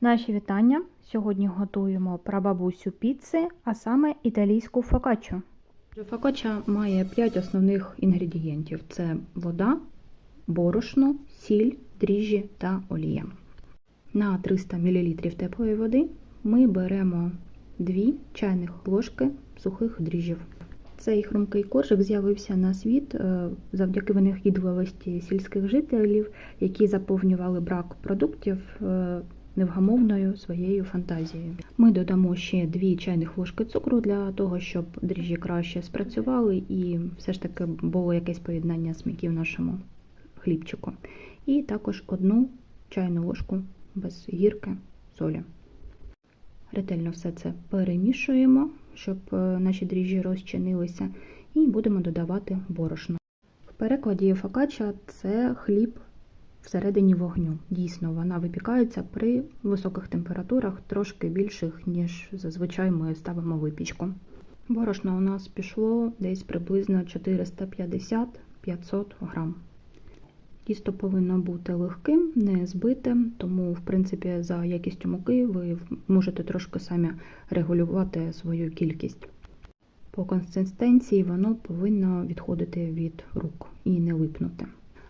Наші вітання. Сьогодні готуємо прабабусю піци, а саме італійську фокаччо. Фокачча має 5 основних інгредієнтів: це вода, борошно, сіль, дріжджі та олія. На 300 мл теплої води ми беремо 2 чайних ложки сухих дріжджів. Цей хрумкий коржик з'явився на світ е, завдяки винахідливості сільських жителів, які заповнювали брак продуктів е, невгамовною своєю фантазією. Ми додамо ще 2 чайних ложки цукру для того, щоб дріжджі краще спрацювали і все ж таки було якесь поєднання смаків нашому хлібчику. І також одну чайну ложку без гірки солі. Ретельно все це перемішуємо, щоб е, наші дріжджі розчинилися, і будемо додавати борошно. В перекладі фокачча – це хліб всередині вогню. Дійсно, вона випікається при високих температурах, трошки більших, ніж зазвичай ми ставимо випічку. Борошно у нас пішло десь приблизно 450-500 грам. Тісто повинно бути легким, не збитим, тому, в принципі, за якістю муки ви можете трошки самі регулювати свою кількість. По консистенції воно повинно відходити від рук і не липнути.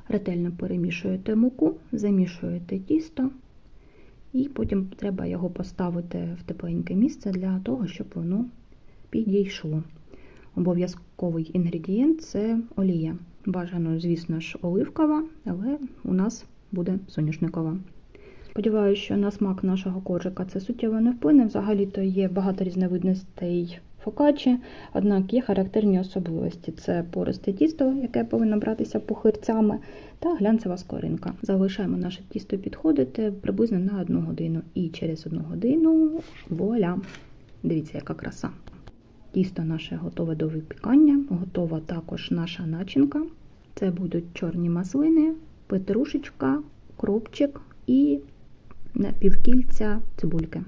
Ретельно перемішуєте муку, замішуєте тісто, і потім треба його поставити в тепленьке місце для того, щоб воно підійшло. Обов'язковий інгредієнт це олія. Бажано, звісно ж, оливкова, але у нас буде соняшникова. Сподіваюся, що на смак нашого коржика це суттєво не вплине. Взагалі-то є багато різновидностей фокачі, однак є характерні особливості: це пористе тісто, яке повинно братися пухирцями, та глянцева скоринка. Залишаємо наше тісто підходити приблизно на одну годину. І через одну годину вуаля! Дивіться, яка краса. Тісто наше готове до випікання, готова також наша начинка. Це будуть чорні маслини, петрушечка, кропчик і півкільця цибульки.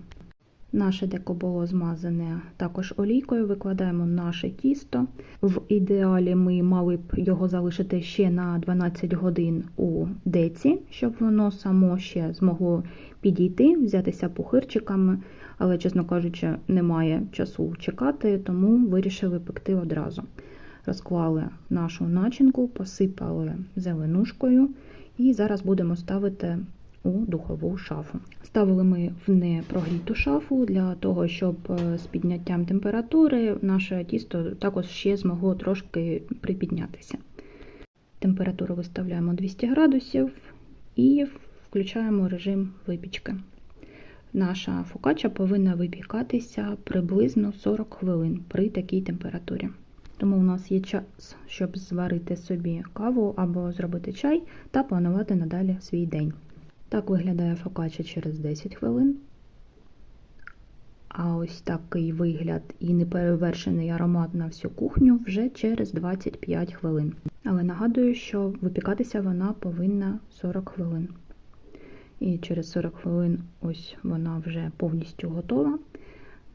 Наше деко було змазане також олійкою, викладаємо наше тісто. В ідеалі ми мали б його залишити ще на 12 годин у деці, щоб воно само ще змогло підійти, взятися пухирчиками, але, чесно кажучи, немає часу чекати, тому вирішили пекти одразу. Розклали нашу начинку, посипали зеленушкою і зараз будемо ставити у духову шафу. Ставили ми в непрогріту шафу для того, щоб з підняттям температури наше тісто також ще змогло трошки припіднятися. Температуру виставляємо 200 градусів і включаємо режим випічки. Наша фокача повинна випікатися приблизно 40 хвилин при такій температурі. Тому у нас є час, щоб зварити собі каву або зробити чай та планувати надалі свій день. Так виглядає фокача через 10 хвилин. А ось такий вигляд і неперевершений аромат на всю кухню вже через 25 хвилин. Але нагадую, що випікатися вона повинна 40 хвилин. І через 40 хвилин ось вона вже повністю готова.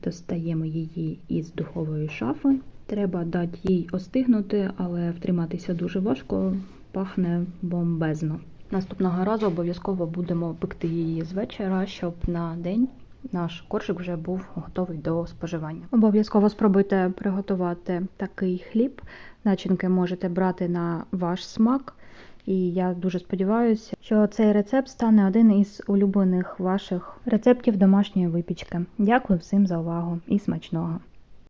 Достаємо її із духової шафи. Треба дати їй остигнути, але втриматися дуже важко, пахне бомбезно. Наступного разу обов'язково будемо пекти її з вечора, щоб на день наш коржик вже був готовий до споживання. Обов'язково спробуйте приготувати такий хліб. Начинки можете брати на ваш смак. І я дуже сподіваюся, що цей рецепт стане один із улюблених ваших рецептів домашньої випічки. Дякую всім за увагу і смачного!